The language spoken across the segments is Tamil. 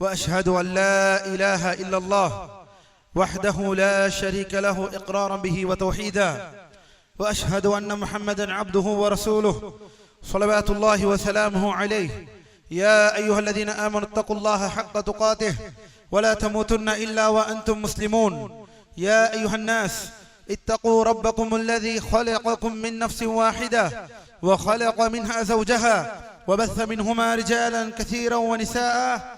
وأشهد أن لا إله إلا الله وحده لا شريك له إقرارا به وتوحيدا وأشهد أن محمدا عبده ورسوله صلوات الله وسلامه عليه. يا أيها الذين آمنوا اتقوا الله حق تقاته ولا تموتن إلا وأنتم مسلمون. يا أيها الناس اتقوا ربكم الذي خلقكم من نفس واحدة وخلق منها زوجها وبث منهما رجالا كثيرا ونساء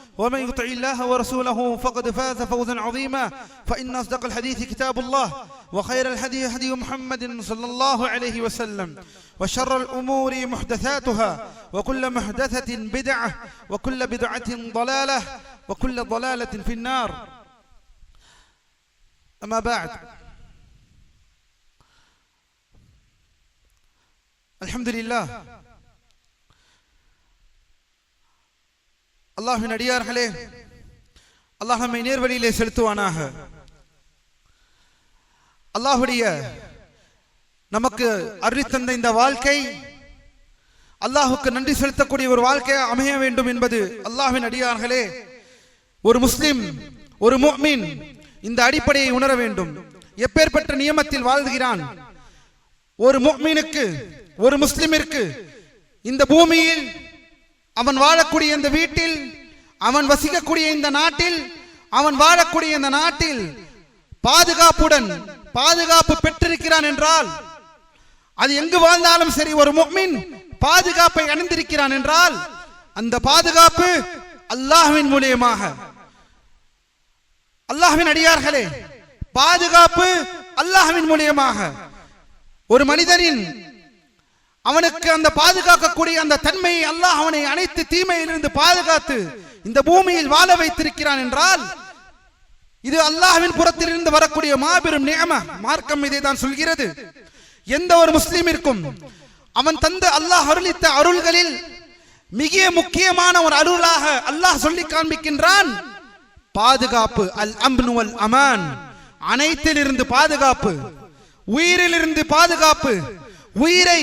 ومن يطع الله ورسوله فقد فاز فوزا عظيما. فإن أصدق الحديث كتاب الله وخير الهدي هدي محمد صلى الله عليه وسلم وشر الأمور محدثاتها وكل محدثة بدعة وكل بدعة ضلالة وكل ضلالة في النار. أما بعد الحمد لله அல்லாஹின் அடியார்களே அல்லாஹ் நம்மை நேர்வழியிலே செலுத்துவானாக. அல்லாஹுடைய நமக்கு அறிவித்தந்த இந்த வாழ்க்கை அல்லாஹுக்கு நன்றி செலுத்தக்கூடிய ஒரு வாழ்க்கை அமைய வேண்டும் என்பது அல்லாஹின் அடியார்களே. ஒரு முஸ்லிம் ஒரு முஃமின் இந்த அடிப்படையை உணர வேண்டும். எப்பேற்பட்ட நியமத்தில் வாழ்கிறான்? ஒரு முஃமினுக்கு ஒரு முஸ்லிமிற்கு இந்த பூமியில் அவன் வாழக்கூடிய இந்த வீட்டில் அவன் வசிக்கக்கூடிய இந்த நாட்டில் அவன் வாழக்கூடிய இந்த நாட்டில் பாதுகாப்புடன் பாதுகாப்பு பெற்றிருக்கிறான் என்றால் அது எங்கு வாழ்ந்தாலும் சரி ஒரு முக்மின் பாதுகாப்பை அணிந்திருக்கிறான் என்றால் அந்த பாதுகாப்பு அல்லாஹ்வின் மூலியமாக. அல்லாஹ்வின் அடியார்களே பாதுகாப்பு அல்லாஹ்வின் மூலியமாக. ஒரு மனிதனின் அவனுக்கு அந்த பாதுகாக்கக்கூடிய அந்த தன்மையை அல்லாஹ் அவனை அனைத்து தீமையிலிருந்து பாதுகாத்து இந்த பூமியில் வாழ வைத்திருக்கிறான் என்றால் இது அல்லாஹ்வின் புறத்திலிருந்து வரக்கூடிய மாபெரும் நியம மார்க்கம் இதை தான் சொல்கிறது. எந்த ஒரு முஸ்லீமிற்கும் அவன் தந்த அல்லாஹ் அருளித்த அருள்களில் மிக முக்கியமான ஒரு அருளாக அல்லாஹ் சொல்லி காண்பிக்கின்றான் பாதுகாப்பு அல் அம்னுவல் அமான். அனைத்திலிருந்து பாதுகாப்பு உயிரிலிருந்து பாதுகாப்பு உயிரை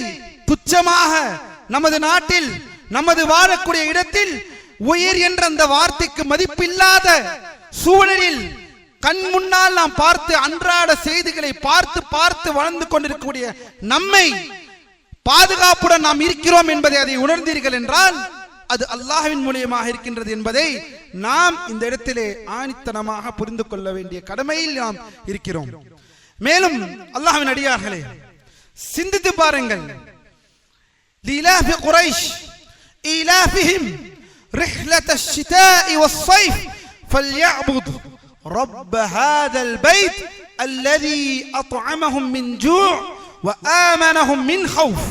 துச்சமாக நமது நாட்டில் நமது வாழக்கூடிய இடத்தில் உயிர் என்ற அந்த வார்த்தைக்கு மதிப்பில்லாத சூழலில் கண் முன்னால் நாம் பார்த்து அன்றாட செய்திகளை பார்த்து பார்த்து வளர்ந்து கொண்டிருக்கக்கூடிய நம்மை பாதுகாப்புடன் நாம் இருக்கிறோம் என்பதை அதை உணர்ந்தீர்கள் என்றால் அது அல்லாஹ்வின் மூலியமாக இருக்கின்றது என்பதை நாம் இந்த இடத்திலே ஆணித்தனமாக புரிந்து கொள்ள வேண்டிய கடமையில் நாம் இருக்கிறோம். மேலும் அல்லாஹ்வின் அடியார்களே சிந்தித்து பாருங்கள். لإلاف قريش إيلافهم رحلة الشتاء والصيف فليعبد رب هذا البيت الذي أطعمهم من جوع وآمنهم من خوف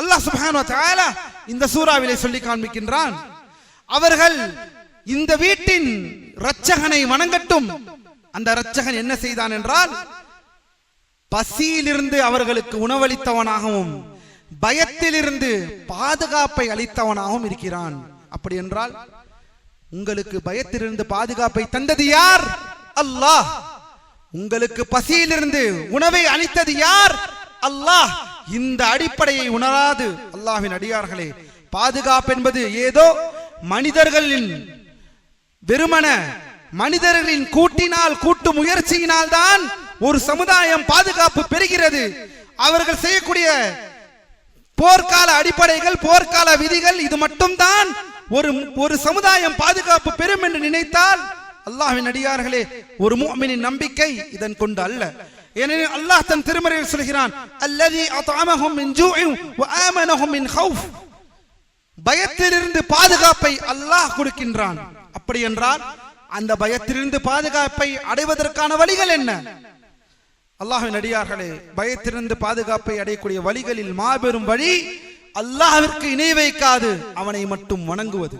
அல்லாஹ் சுப்ஹானஹு வ தஆலா இந்த சூறாவிலே சொல்லி காண்பிக்கின்றான் அவர்கள் இந்த வீட்டின் இரட்சகனை வணங்கட்டும் அந்த இரட்சகன் என்ன செய்தான் என்றால் பசியிலிருந்து அவர்களுக்கு உணவளித்தவனாகவும் பயத்திலிருந்து பாதுகாப்பை அளித்தவனாகவும் இருக்கிறான். அப்படி என்றால் உங்களுக்கு பயத்திலிருந்து பாதுகாப்பை தந்தது யார்? அல்லாஹ். உங்களுக்கு பசியிலிருந்து உணவை அளித்தது யார்? அல்லாஹ். இந்த அடிப்படையை உணராது அல்லாஹ்வின் அடியார்களே. பாதுகாப்பு என்பது ஏதோ மனிதர்களின் வெறுமன மனிதர்களின் கூட்டினால் கூட்டு முயற்சியினால் தான் ஒரு சமுதாயம் பாதுகாப்பு பெறுகிறது. அவர்கள் செய்யக்கூடிய போர்க்கால அடிப்படைகள் போர்க்கால விதிகள் இது மட்டும்தான். ஒரு ஒரு சமுதாயம் பாதுகாப்பு பெறும் என்று நினைத்தால் அல்லாஹின் அடியார்களே ஒரு மூமினின் நம்பிக்கை இதன் கொண்டு அல்ல. ஏனெனில் அல்லாஹ் தன் திருமறையில் சொல்கிறான் அல்லதி அத்அமஹும் மின் ஜூஇன் வ ஆமனஹும் மின் ஹவுஃப் பயத்திலிருந்து பாதுகாப்பை அல்லாஹ் கொடுக்கின்றான். அப்படி என்றால் அந்த பயத்திலிருந்து பாதுகாப்பை அடைவதற்கான வழிகள் என்ன? அல்லாஹின் அடியார்களே பயத்திலிருந்து பாதுகாப்பை அடையக்கூடிய வழிகளில் மாபெரும் வழி அல்லாஹிற்கு இணை வைக்காது அவனை மட்டும் வணங்குவது.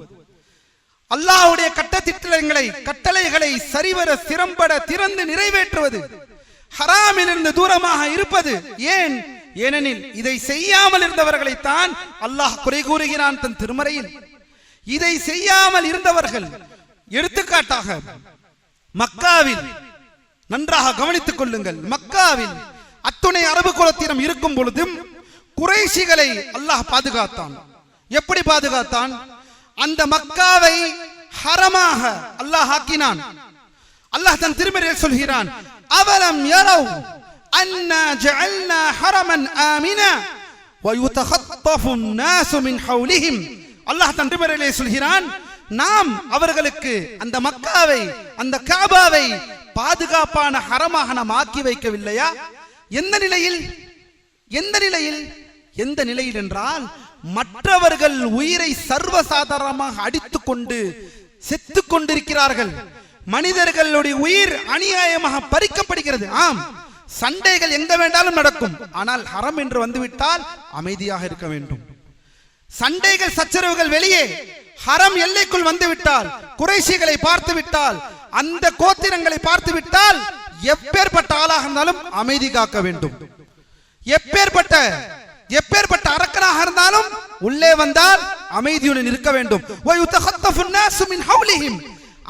அல்லாஹ்வுடைய கட்டத்திட்டங்களை கட்டளைகளை சரிவர சிறம்பட திறந்து நிறைவேற்றுவது ஹராமிலிருந்து தூரமாக இருப்பது ஏன்? ஏனெனில் இதை செய்யாமல் இருந்தவர்களைத்தான் அல்லாஹ் குறை கூறுகிறான் தன் திருமறையில். இதை செய்யாமல் இருந்தவர்கள் எடுத்துக்காட்டாக மக்காவில் நன்றாக கவனித்துக் கொள்ளுங்கள் மக்காவில் அத்துணை அரபு குலத்தினம் இருக்கும் பொழுதும் குறைஷிகளை அல்லாஹ் பாதுகாத்தான் எப்படி பாதுகாத்தான் அந்த மக்காவை ஹரமாக அல்லாஹ் ஆக்கினான் அல்லாஹ் தன் திருமறையில் சொல்கிறான் அவலம் யரவ் அன்னா ஜஅல்னா ஹரமன் ஆமினா ويتخطف الناس من حولهم அல்லாஹ் தன் திருமறையிலே சொல்கிறான் நாம் அவர்களுக்கு அந்த மக்காவை அந்த காபாவை பாதுகாப்பான ஹரமாக நாம் ஆக்கி வைக்கவில்லையா? எந்த நிலையில்? எந்த நிலையில்? எந்த நிலையில் என்றால் மற்றவர்கள் உயிரை சர்வசாதாரணமாக அடித்துக் கொண்டு செத்துக் கொண்டிருக்கிறார்கள் மனிதர்களுடைய உயிர் அநியாயமாக பறிக்கப்படுகிறது. ஆம் சண்டைகள் எங்க வேண்டாலும் நடக்கும். ஆனால் ஹரம் என்று வந்துவிட்டால் அமைதியாக இருக்க வேண்டும். சண்டைகள் சச்சரவுகள் வெளியே. ஹரம் எல்லைக்குள் வந்துவிட்டால் குறைசிகளை பார்த்து விட்டால் அந்த கோத்திரங்களை பார்த்து விட்டால் எப்பேற்பட்ட ஆளாக இருந்தாலும் அமைதி காக்க வேண்டும். எப்பேற்பட்ட எப்பேற்பட்ட அரக்கனாக இருந்தாலும் உள்ளே வந்தால் அமைதியுடன் இருக்க வேண்டும்.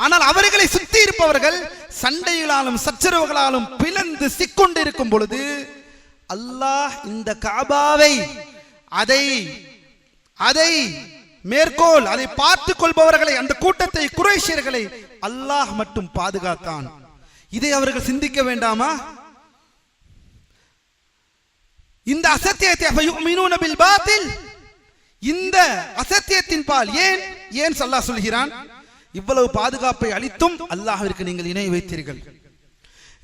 ஆனால் அவர்களை சுத்தி இருப்பவர்கள் சண்டைகளாலும் சச்சரவுகளாலும் பிளந்து சிக்கொண்டு இருக்கும் பொழுது அல்லாஹ் இந்த காபாவை அதை அதை மேற்கோள் அதை பார்த்து கொள்பவர்களை அந்த கூட்டத்தை குறைஷியர்களை அல்லாஹ் மட்டும் பாதுகாத்தான். இதை அவர்கள் சிந்திக்க வேண்டாமா? இந்த அசத்தியத்தை இந்த அசத்தியத்தின் பால் ஏன் ஏன் சல்லா சொல்கிறான்? இவ்வளவு பாதுகாப்பை அளித்தும் அல்லாஹிற்கு நீங்கள் இணை வைத்தீர்கள்.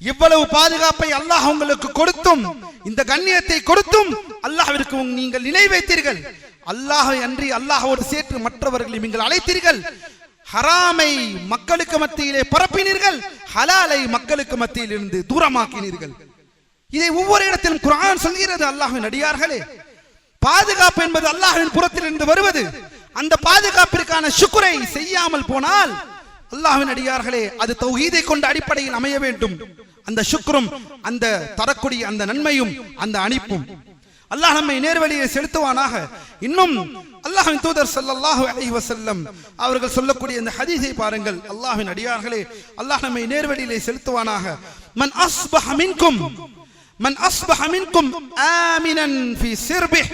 இவ்வளவு பாதுகாப்பை அல்லாஹ் உங்களுக்கு கொடுத்தும் இந்த கண்ணியத்தை கொடுத்தும் அல்லாஹிற்கு நீங்கள் இணை வைத்தீர்கள். அல்லாஹை அன்றி அல்லாஹோடு சேர்த்து மற்றவர்களை நீங்கள் அழைத்தீர்கள். ஹராமை மக்களுக்கு மத்தியிலே பரப்பினீர்கள் ஹலாலை மக்களுக்கு மத்தியில் இருந்து தூரமாக்கினீர்கள். இதை ஒவ்வொரு இடத்திலும் குரான் சொல்கிறது அல்லாஹின் அடியார்களே. பாதுகாப்பு என்பது அல்லாஹின் புறத்தில் இருந்து வருவது. அந்த பாதுகாப்பிற்கான சுக்குரை செய்யாமல் போனால் அல்லாஹ்வின் அடியார்களே அது தௌஹீதை கொண்ட அடிப்படையில் அமைய வேண்டும். அந்த சுக்ரும் அந்த தரக்கூடிய அந்த நன்மையும் அந்த அணிப்பும். அல்லாஹ் நம்மை நேர்வழியை செலுத்துவானாக. இன்னும் அல்லாஹின் தூதர் ஸல்லல்லாஹு அலி வசல்லம் அவர்கள் சொல்லக்கூடிய இந்த ஹதீஸை பாருங்கள். அல்லாஹின் அடியார்களே அல்லாஹ் நம்மை நேர்வழியிலே செலுத்துவானாக. மன் அஸ்பஹ மின்கும் மன் அஸ்பஹ மின்கும் ஆமினன் ஃபி சிர்பிஹ்.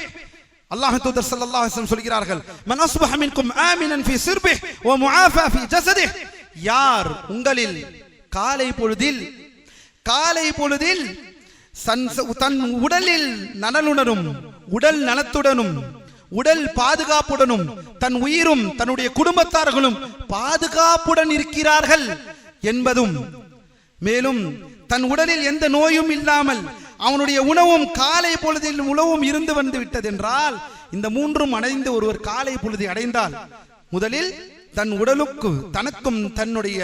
அல்லாஹ் தூதர் ஸல்லல்லாஹு அலைஹி வஸல்லம் சொல்கிறார்கள் மன் அஸ்பஹ மின்கும் ஆமினன் ஃபி சிர்பிஹ் வ முஆஃபா ஃபி ஜஸதிஹ் யார் உங்களில் காலை பொழுதில் காலை பொழுதில் தன் உடலில் நலனுடனும் உடல் நலத்துடனும் உடல் பாதுகாப்புடனும் தன் உயிரும் தன்னுடைய குடும்பத்தார்களும் பாதுகாப்புடன் இருக்கிறார்கள் என்பதும் மேலும் தன் உடலில் எந்த நோயும் இல்லாமல் அவனுடைய உணவும் காலை பொழுதில் உணவும் இருந்து வந்து விட்டது என்றால் இந்த மூன்றும் அடைந்து ஒருவர் காலை பொழுது அடைந்தால் முதலில் தன் உடலுக்கு தனக்கும் தன்னுடைய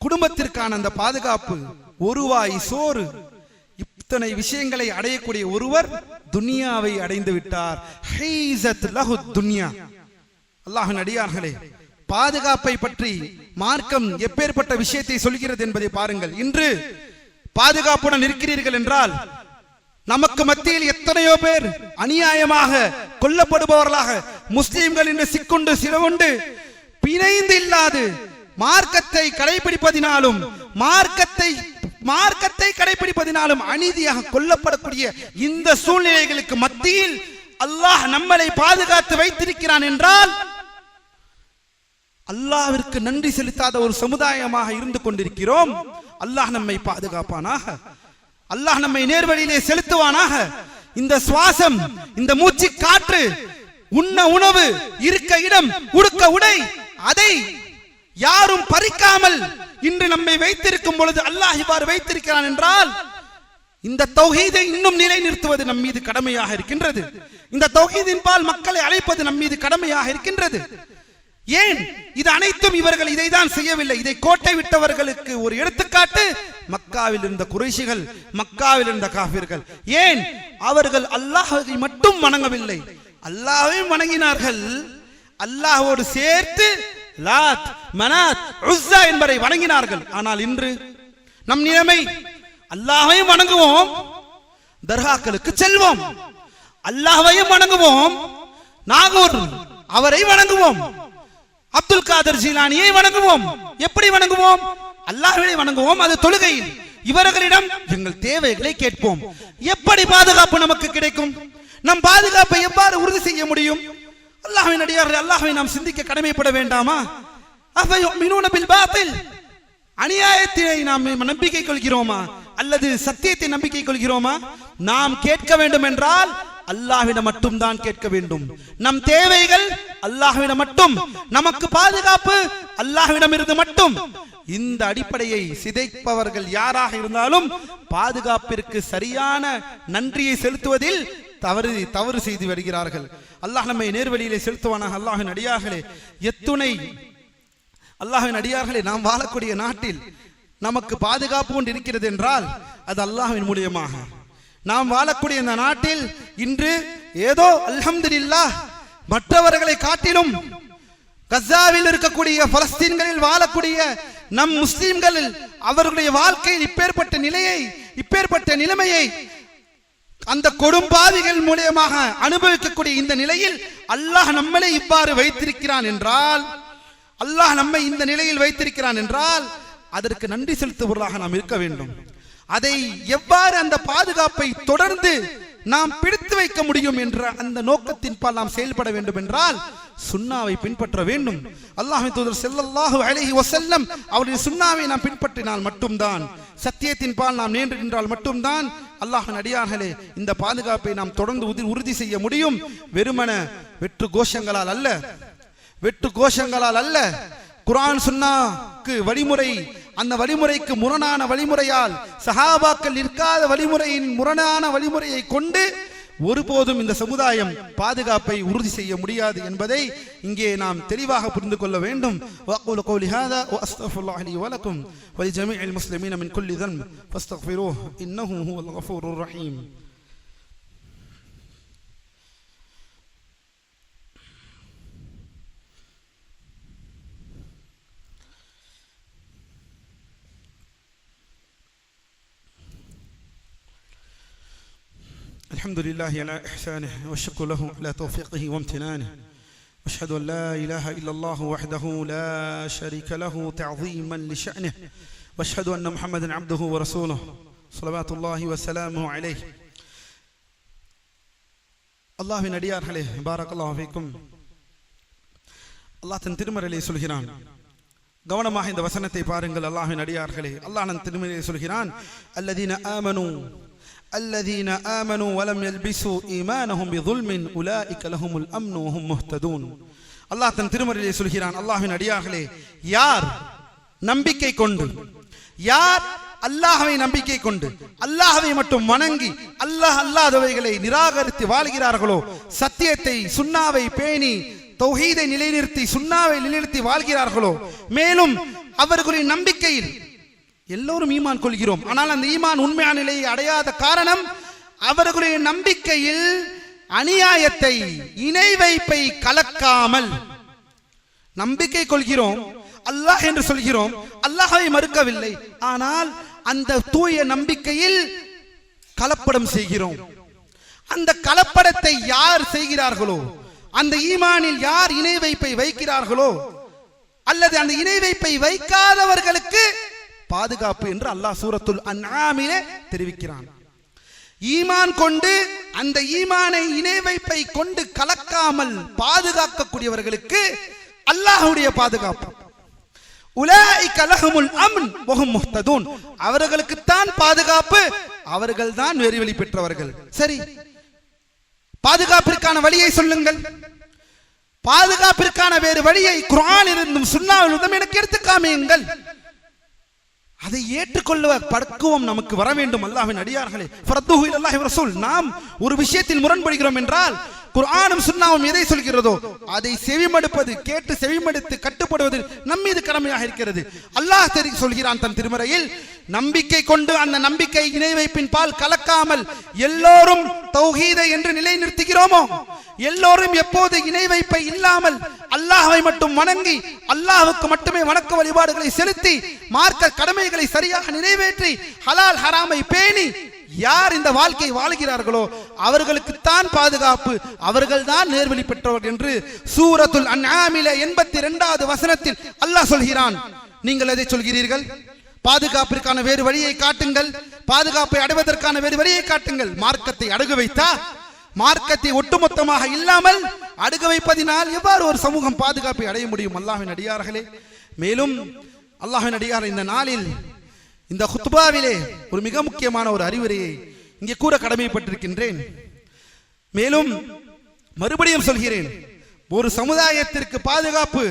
குடும்பத்திற்கான அந்த பாதுகாப்பு ஒருவாய் சோறு இத்தனை விஷயங்களை அடையக்கூடிய ஒருவர் துனியாவை அடைந்து விட்டார். ஹைஸத் லஹு துன்யா. அல்லாஹ்வின் அடியார்களே பாதுகாப்பை பற்றி மார்க்கம் எப்பேற்பட்ட விஷயத்தை சொல்கிறது என்பதை பாருங்கள். இன்று பாதுகாப்புடன் இருக்கிறீர்கள் என்றால் நமக்கு மத்தியில் எத்தனையோ பேர் அநியாயமாக கொல்லப்படுபவர்களாக முஸ்லிம்கள் என்று சிக்குண்டு சிறவுண்டு பிணைந்து இல்லாது மார்க்கத்தை கடைபிடிப்பதினாலும் மார்க்கத்தை மார்க்க கடைபிடிப்பதினாலும் அநீதியாக கொல்லப்படக்கூடிய இந்த சூழ்நிலைகளுக்கு மத்தியில் அல்லாஹ் நம்மளை பாதுகாத்து வைத்திருக்கிறான் என்றால் அல்லாவிற்கு நன்றி செலுத்தாத ஒரு சமுதாயமாக இருந்து கொண்டிருக்கிறோம். அல்லாஹ் நம்மை பாதுகாப்பானாக. அல்லாஹ் நம்மை நேர்வழியிலே செலுத்துவானாக. இந்த சுவாசம் இந்த மூச்சு காற்று உண்ண உணவு இருக்க இடம் உடுக்க உடை அதை யாரும் பறிக்காமல் இன்று நம்மை வைத்திருக்கும் பொழுது அல்லாஹ் இவ்வாறு வைத்திருக்கிறான் என்றால் இந்த தௌஹீதை இன்னும் நிலைநிறுத்துவது நம் மீது கடமையாக இருக்கின்றது. இந்த தௌஹீதின் பால் மக்களை அழைப்பது நம் மீது கடமையாக இருக்கின்றது. ஏன்? இது அனைத்தும் இவர்கள் இதை தான் செய்யவில்லை. இதை கோட்டை விட்டவர்களுக்கு ஒரு எடுத்துக்காட்டு மக்காவில் இருந்த குறைஷிகள் மக்காவில் இருந்த காபிர்கள் ஏன்? அவர்கள் அல்லாஹை மட்டும் வணங்கவில்லை. அல்லாஹையும் வணங்கினார்கள். அல்லாஹோடு சேர்த்து லாத் மனாத் உஸ்ஸா என்பதை வணங்கினார்கள். ஆனால் இன்று நம் நிலைமை அல்லாஹையும் வணங்குவோம் தர்காக்களுக்கு செல்வோம். அல்லாஹையும் வணங்குவோம் நாகூர் அவரை வணங்குவோம் அப்துல் காதர் ஜீலானியை வணங்குவோம். எப்படி வணங்குவோம்? அல்லாஹ்வை வணங்குவோம் அது தொழுகையில். இவர்களிடம் எங்கள் தேவைகளை கேட்போம். எப்படி பாதுகாப்பு நமக்கு கிடைக்கும் நம் பாதுகாப்பை எவ்வாறு உறுதி செய்ய முடியும் அல்லாஹ்வின் அடியார்கள் அல்லாஹ்வை நாம் சிந்திக்க கடமைப்பட வேண்டாமா? அநியாயத்தினை நாம் நம்பிக்கை கொள்கிறோமா? அல்லது சத்தியத்தை நம்பிக்கை கொள்கிறோமா? நாம் கேட்க வேண்டும் என்றால் அல்லாஹ்விடம் மட்டும் தான் கேட்க வேண்டும். நம் தேவைகள் அல்லாஹ்விடம் மட்டும். நமக்கு பாதுகாப்பு அல்லாஹ்விடம் இருந்து மட்டும். இந்த அடிப்படையை சிதைப்பவர்கள் யாராக இருந்தாலும் பாதுகாப்பிற்கு சரியான நன்றியை செலுத்துவதில் தவறு தவறு செய்து வருகிறார்கள். அல்லாஹ் நம்மை நேர்வழியிலே செலுத்துவானாக. அல்லாஹின் அடியார்களே எத்துணை அல்லாஹின் அடியார்களே நாம் வாழக்கூடிய நாட்டில் நமக்கு பாதுகாப்பு ஒன்று இருக்கிறது என்றால் அது அல்லாஹின் மூலியமாக. நாம் வாழக்கூடிய இந்த நாட்டில் இன்று ஏதோ அல்ஹம்துலில்லாஹ் மற்றவர்களை காட்டிலும் கசாவில் இருக்கக்கூடிய பலஸ்தீன்களில் வாழக்கூடிய நம் முஸ்லிம்களில் அவர்களுடைய வாழ்க்கையில் இப்பேற்பட்ட நிலையை இப்பேற்பட்ட நிலைமையை அந்த கொடும்பாதிகள் மூலியமாக அனுபவிக்கக்கூடிய இந்த நிலையில் அல்லாஹ் நம்மளை இவ்வாறு வைத்திருக்கிறான் என்றால் அல்லாஹ் நம்மை இந்த நிலையில் வைத்திருக்கிறான் என்றால் அதற்கு நன்றி செலுத்துபவர்களாக நாம் இருக்க வேண்டும். அதை எவ்வாறு அந்த பாதுகாப்பை தொடர்ந்து நாம் பிடித்து வைக்க முடியும் என்ற அந்த நோக்கத்தின் பால் நாம் செயல்பட வேண்டும் என்றால் சுன்னாவை பின்பற்ற வேண்டும். அல்லாஹ்வின் தூதர் செல்லல்லாஹு அழகி வசல்லம் அவருடைய சுன்னாவை நாம் பின்பற்றினால் மட்டும்தான் சத்தியத்தின் பால் நாம் நேன்று நின்றால் மட்டும்தான் அல்லாஹ்வின் அடியார்களே இந்த பாதுகாப்பை நாம் தொடர்ந்து உறுதி செய்ய முடியும். வெறுமன வெற்று கோஷங்களால் அல்ல. வெட்டு கோஷங்களால் அல்ல. குரான் சுன்னாக்கு வழிமுறை அந்த வழிமுறைக்கு முரணான வழிமுறையால் சஹாபாக்கள் நிற்காத வழிமுறையின் முரணான வழிமுறையை கொண்டு ஒருபோதும் இந்த சமுதாயம் பாதுகாப்பை உறுதி செய்ய முடியாது என்பதை இங்கே நாம் தெளிவாக புரிந்து கொள்ள வேண்டும் وأقول قولي هذا وأستغفر الله لي ولكم ولجميع المسلمين من كل ذنب فاستغفروه إنه هو الغفور الرحيم الحمد لله على إحسانه والشكر له على توفيقه وامتنانه واشهد ان لا اله الا الله وحده لا شريك له تعظيما لشانه واشهد ان محمدا عبده ورسوله صلوات الله وسلامه عليه அல்லாஹ்வின் அடியார்களே பாரக்கல்லாஹு ஃபீக்கும் அல்லாஹ் தன் திருமறையிலே சொல்கிறான் கவனமாக இந்த வசனத்தை பாருங்கள் அல்லாஹ்வின் அடியார்களே அல்லாஹ் தன் திருமறையிலே சொல்கிறான் அல்லதீன ஆமனு الذين آمنوا ولم يلبسوا إيمانهم بظلم أولئك لهم الأمن وهم مهتدون அல்லாஹ் தன் திருமறையிலே சொல்கிறான் அல்லாஹ்வின் அடியார்களே யார் நம்பிக்கை கொண்டு யார் அல்லாஹ்வை நம்பிக்கை கொண்டு அல்லாஹ்வை மட்டும் வணங்கி அல்லாஹ் அல்லாதவைகளை நிராகரித்து வாழ்கிறார்களோ சத்தியத்தை சுன்னாவை பேணி தௌஹீதை நிலைநிறுத்தி சுன்னாவை நிலைநிறுத்தி வாழ்கிறார்களோ மேலும் அவர்களின் நம்பிக்கையில் எல்லோரும் ஈமான் கொள்கிறோம். ஆனால் அந்த ஈமான் உண்மையான நிலையை அடையாத காரணம் அவர்களுடைய நம்பிக்கையில் அநியாயத்தை இணை வைப்பை கலக்காமல் நம்பிக்கை கொள்கிறோம். அல்லாஹ் என்று சொல்கிறோம். அல்லாஹை மறுக்கவில்லை. ஆனால் அந்த தூய நம்பிக்கையில் கலப்படம் செய்கிறோம். அந்த கலப்படத்தை யார் செய்கிறார்களோ அந்த ஈமானில் யார் இணை வைப்பை வைக்கிறார்களோ அல்லது அந்த இணை வைப்பை வைக்காதவர்களுக்கு பாதுகாப்பு என்று அல்லாஹ் சூரத்துல் அந்நாமிலே தெரிவிக்கிறான். ஈமான் கொண்டு அந்த ஈமானை இணை வைப்பை கொண்டு கலக்காமல் பாதுகாக்கக்கூடியவர்களுக்கு அல்லாஹுடைய பாதுகாப்பு. உலாயிக லஹுமுல் அம்ன் அவர்களுக்கு தான் பாதுகாப்பு அவர்கள் தான் வெறிவெளி பெற்றவர்கள். சரி. பாதுகாப்பிற்கான வழியை சொல்லுங்கள். பாதுகாப்பிற்கான வேறு வழியை குரான் இருந்தும் சுன்னாவிலிருந்தும் எனக்கு எடுத்து காமியுங்கள். அதை ஏற்றுக்கொள்ள பக்குவம் நமக்கு வர வேண்டும். அல்லாஹின் அடியார்களே. நாம் ஒரு விஷயத்தில் முரண்படுகிறோம் என்றால் குர்ஆனும் சுண்ணாவும் எதை சொல்கிறதோ அதை செவிமடுப்பது கேட்டு செவிமடுத்து கட்டுப்படுவது நம் மீது கடமையாக இருக்கிறது. அல்லாஹ் தெரி சொல்கிறான் தன் திருமறையில் நம்பிக்கை கொண்டு அந்த நம்பிக்கை இணை வைப்பின் பால் கலக்காமல் எல்லோரும் தௌஹீதை என்று நிலைநிறுத்துகிறோமோ? எல்லோரும் எப்போது இணை வைப்பை இல்லாமல் அல்லாஹை மட்டும் வணங்கி அல்லாஹுக்கு மட்டுமே வணக்க வழிபாடுகளை செலுத்தி மார்க்க கடமைகளை சரியாக நிறைவேற்றி ஹலால் ஹராமை பேணி யார் இந்த வாழ்க்கை வாழ்கிறார்களோ அவர்களுக்குத்தான் பாதுகாப்பு அவர்கள்தான் நேர்வழி பெற்றவர் என்று சூரத்துல் அன்ஆமில எண்பத்தி இரண்டாவது வசனத்தில் அல்லாஹ் சொல்கிறான். நீங்கள் எதை சொல்கிறீர்கள்? பாதுகாப்பிற்கான வேறு வழியை காட்டுங்கள். பாதுகாப்பை அடைவதற்கான வேறு வழியை காட்டுங்கள். மார்க்கத்தை அடகு வைத்தா மார்க்கத்தை ஒட்டுமொத்தமாக இல்லாமல் அடுக்க வைப்பதினால் எவ்வாறு ஒரு சமூகம் பாதுகாப்பை அடைய முடியும்? அல்லாஹின் அடியார்களே மேலும் அல்லாஹின் அடியார் இந்த நாளில் இந்த ஹுத்பாவிலே ஒரு மிக முக்கியமான ஒரு அறிவுரையை இங்கே கூற கடமைப்பட்டிருக்கின்றேன். மேலும் மறுபடியும் சொல்கிறேன் ஒரு சமுதாயத்திற்கு பாதுகாப்பு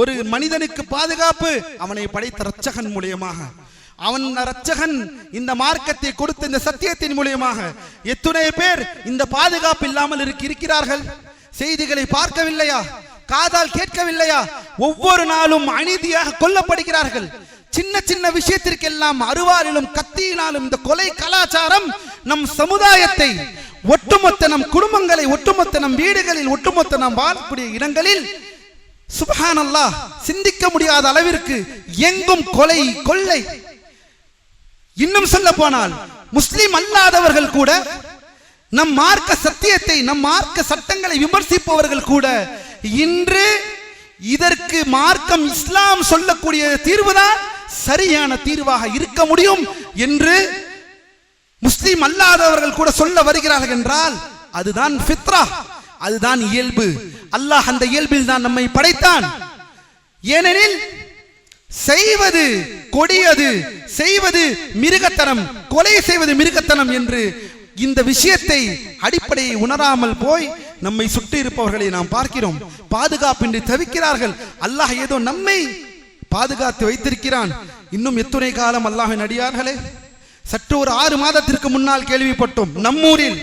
ஒரு மனிதனுக்கு பாதுகாப்பு அவனை படைத்த ரட்சகன் மூலியமாக. அவன் ரச்சகன் இந்த மார்க்கத்தை கொடுத்த இந்த சத்தியத்தின் மூலியமாக. எத்துணை பேர் இந்த பாதுகாப்பு இல்லாமல் இருக்கிறார்கள். செய்திகளை பார்க்கவில்லையா? காதால் கேட்கவில்லையா? ஒவ்வொரு நாளும் அநீதியாக கொல்லப்படுகிறார்கள். சின்ன சின்ன விஷயத்திற்கெல்லாம் அருவாரிலும் கத்தியினாலும் இந்த கொலை கலாச்சாரம் நம் சமுதாயத்தை ஒட்டுமொத்த நம் குடும்பங்களை ஒட்டுமொத்த நம் வீடுகளில் ஒட்டுமொத்த நாம் வாழக்கூடிய இடங்களில் சுபஹானல்லா சிந்திக்க முடியாத அளவிற்கு எங்கும் கொலை கொள்ளை. இன்னும் சொல்ல போனால் முஸ்லிம் அல்லாதவர்கள் கூட நம் மார்க்க சத்தியத்தை நம் மார்க்க சட்டங்களை விமர்சிப்பவர்கள் கூட இன்று இதற்கு மார்க்கம் இஸ்லாம் சொல்லக்கூடிய தீர்வுதான் சரியான தீர்வாக இருக்க முடியும் என்று முஸ்லீம் அல்லாதவர்கள் கூட சொல்ல வருகிறார்கள் என்றால் அதுதான் ஃபித்ரா அதுதான் இயல்பு. அல்லாஹ் அந்த இயல்பில் தான் நம்மை படைத்தான். ஏனெனில் செய்வது கொடியது செய்வது மிருகத்தனம் கொலை செய்வது மிருகத்தனம் என்று இந்த விஷயத்தை அடிப்படையை உணராமல் போய் நம்மை சுற்றி இருப்பவர்களை நாம் பார்க்கிறோம். பாதுகாப்பின்றி தவிக்கிறார்கள். அல்லாஹ் ஏதோ நம்மை பாதுகாத்து வைத்திருக்கிறான். இன்னும் எத்துணை காலம் அல்லாஹின் அடியார்களே. சற்று ஒரு ஆறு மாதத்திற்கு முன்னால் கேள்விப்பட்டோம். நம்மூரில்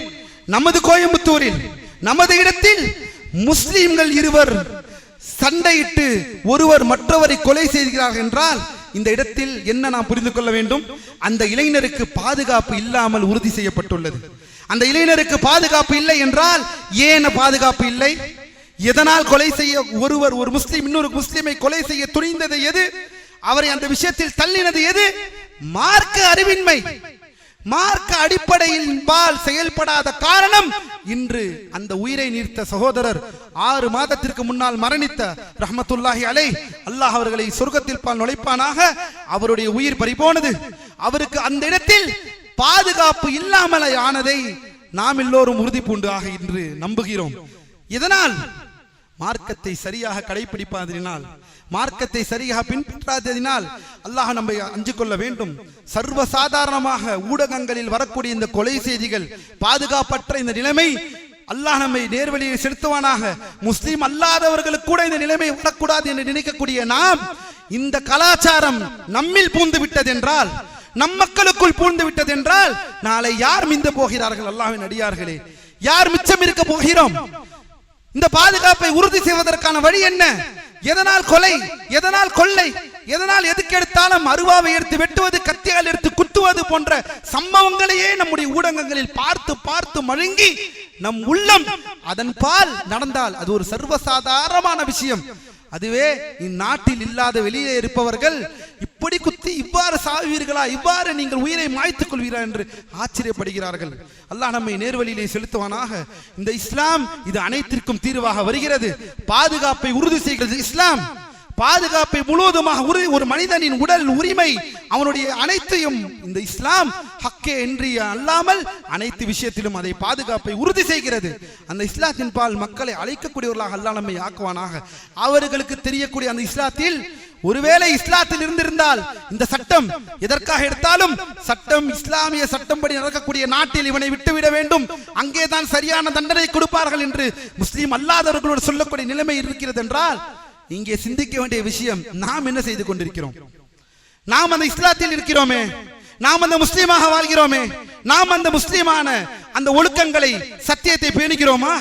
நமது கோயம்புத்தூரில் நமது இடத்தில் முஸ்லிம்கள் இருவர் சண்டையிட்டு ஒருவர் மற்றவரை கொலை செய்கிறார்கள் என்றால் இந்த இடத்தில் என்ன நாம் புரிந்து கொள்ள வேண்டும்? அந்த இளைஞருக்கு பாதுகாப்பு இல்லாமல் உறுதி செய்யப்பட்டுள்ளது. அந்த இளைஞருக்கு பாதுகாப்பு இல்லை என்றால் ஏன் பாதுகாப்பு இல்லை? எதனால் கொலை செய்ய ஒருவர் ஒரு முஸ்லிம் இன்னொரு முஸ்லிமை கொலை செய்ய துணிந்தது எது? அவரை அந்த விஷயத்தில் தள்ளினது எது? மார்க்க அறிவின்மை. மார்க்க அடிப்படையில் பால் செயல்படாத காரணம் இன்று அந்த உயிரை நீர்த்த சகோதரர் ஆறு மாதத்திற்கு முன்னால் மரணித்த ரஹமத்துல்லாஹி அலை அல்லாஹ் அவர்களை சொர்க்கத்தில் பால் நுழைப்பானாக? அவருடைய உயிர் பறிபோனது. அவருக்கு அந்த இடத்தில் பாதுகாப்பு இல்லாமல் ஆனதை நாம் எல்லோரும் உறுதி பூண்டு ஆக இன்று நம்புகிறோம். இதனால் மார்க்கத்தை சரியாக கடைபிடிப்பாததினால் மார்க்கத்தை சரியாக பின்பற்றாததினால் அல்லாஹ் நம்மை அஞ்சு கொள்ள வேண்டும். சர்வ சாதாரணமாக ஊடகங்களில் வரக்கூடிய இந்த கொலை செய்திகள் பாதுகாப்பற்ற இந்த நிலைமை அல்லாஹ் நம்மை நேர்வழியை செலுத்துவானாக. முஸ்லீம் அல்லாதவர்களுக்கு கூட இந்த நிலைமை வரக்கூடாது என்று நினைக்கக்கூடிய நாம் இந்த கலாச்சாரம் நம்மில் பூந்து விட்டது என்றால் நம் மக்களுக்குள் பூந்து விட்டது என்றால் நாளை யார் மிந்து போகிறார்கள் அல்லாவின் அடியார்களே? யார் மிச்சம் இருக்க போகிறோம்? இந்த பாதுகாப்பை உறுதி செய்வதற்கான வழி என்ன? எதனால் கொலை? எதனால் கொள்ளை? எதனால் எதுக்கு எடுத்தாலும் அருவாவை எடுத்து வெட்டுவது கத்தியால் எடுத்து குத்துவது போன்ற சம்பவங்களையே நம்முடைய ஊடகங்களில் பார்த்து பார்த்து மழுங்கி நம் உள்ளம் அதன் பால் நடந்தால் அது ஒரு சர்வசாதாரணமான விஷயம். அதுவே இந்நாட்டில் இல்லாத வெளியே இருப்பவர்கள் இப்படி குத்தி இவ்வாறு சாவீர்களா இவ்வாறு நீங்கள் உயிரை மாய்த்துக் கொள்வீரா என்று ஆச்சரியப்படுகிறார்கள். அல்லாஹ் நம்மை நேர்வழியிலே செலுத்துவானாக. இந்த இஸ்லாம் இது அனைத்திற்கும் தீர்வாக வருகிறது. பாதுகாப்பை உறுதி செய்கிறது இஸ்லாம். பாதுகாப்பை முழுவதுமாக உறுதி ஒரு மனிதனின் உடல் உரிமை அவனுடைய அனைத்தையும் இந்த இஸ்லாம் ஹக்கே என்று அல்லாமல் அனைத்து விஷயத்திலும் அதை பாதுகாப்பை உறுதி செய்கிறது. அந்த இஸ்லாத்தின் பால் மக்களை அழைக்கக்கூடியவர்களாக அல்லா நம்மை ஆக்குவானாக. அவர்களுக்கு தெரியக்கூடிய அந்த இஸ்லாத்தில் ஒருவேளை இஸ்லாத்தில் இருந்திருந்தால் இந்த சட்டம் எதற்காக எடுத்தாலும் சட்டம் இஸ்லாமிய சட்டம்படி நடக்கக்கூடிய நாட்டில் இவனை விட்டுவிட வேண்டும். அங்கேதான் சரியான தண்டனை கொடுப்பார்கள் என்று முஸ்லீம் அல்லாதவர்களோடு சொல்லக்கூடிய நிலைமை இருக்கிறது என்றால் இங்கே சிந்திக்க வேண்டிய விஷயம் நாம் என்ன செய்து கொண்டிருக்கிறோம்? நாம் அந்த இஸ்லாத்தில் இருக்கிறோமே நாம் அந்த முஸ்லீமாக வாழ்கிறோமே நாம் அந்த முஸ்லீமான அந்த ஒழுக்கங்களை சத்தியத்தை பேணுகிறோமா?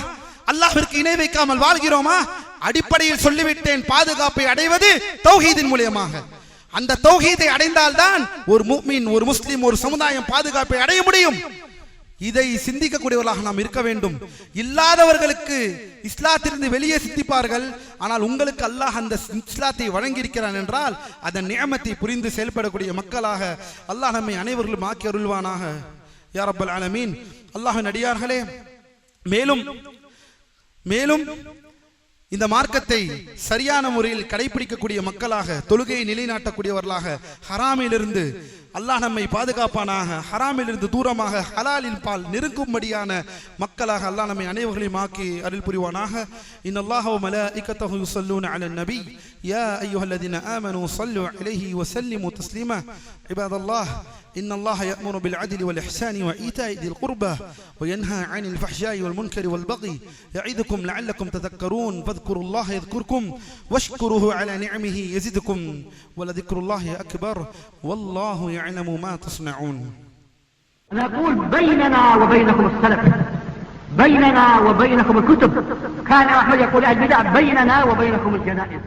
அல்லாஹிற்கு இணை வைக்காமல் வாழ்கிறோமா? அடிப்படையில் சொல்லிவிட்டேன் பாதுகாப்பை அடைவது தௌஹீதின் மூலியமாக. அந்த தௌஹீதை அடைந்தால்தான் ஒரு முஃமின் ஒரு முஸ்லீம் ஒரு சமுதாயம் பாதுகாப்பை அடைய முடியும். இதை சிந்திக்கக்கூடியவர்களாக நாம் இருக்க வேண்டும். இல்லாதவர்களுக்கு இஸ்லாத்திலிருந்து வெளியே சிந்திப்பார்கள். ஆனால் உங்களுக்கு அல்லாஹ் அந்த இஸ்லாத்தை வழங்கியிருக்கிறான் என்றால் அதன் நியமத்தை புரிந்து செயல்படக்கூடிய மக்களாக அல்லாஹ் நம்மை அனைவர்களும் ஆக்கி அருள்வானாக. யாரப்பல் ஆலமீன். அல்லாஹ் அடியார்களே மேலும் மேலும் இந்த மார்க்கத்தை சரியான முறையில் கடைபிடிக்கக்கூடிய மக்களாக தொழுகையை நிலைநாட்டக்கூடியவர்களாக ஹராமிலிருந்து அல்லாஹ் நம்மை பாதுகாப்பானாக ஹராமிலிருந்து தூரமாக ஹலாலின் பால் நெருங்கும்படியான மக்களாக அல்லாஹ் நம்மை அனைவர்களையும் ஆக்கி அருள் புரிவானாக இன் அல்லாஹ் மலாஇகத்தஹு யுஸல்லூன அலன் நபி யா அய்யுஹல்லதீன ஆமனூ ஸல்லு அலைஹி வஸல்லிமு தஸ்லீமா இபாதல்லாஹ் إن الله يأمر بالعدل والإحسان وإيتاء ذي القربى وينهى عن الفحشاء والمنكر والبغي يعظكم لعلكم تذكرون فاذكروا الله يذكركم واشكروه على نعمه يزدكم ولذكر الله أكبر والله يعلم ما تصنعون. نقول بيننا وبينكم السلف بيننا وبينكم الكتب. كان أحمد يقول البدع بيننا وبينكم الجنائز.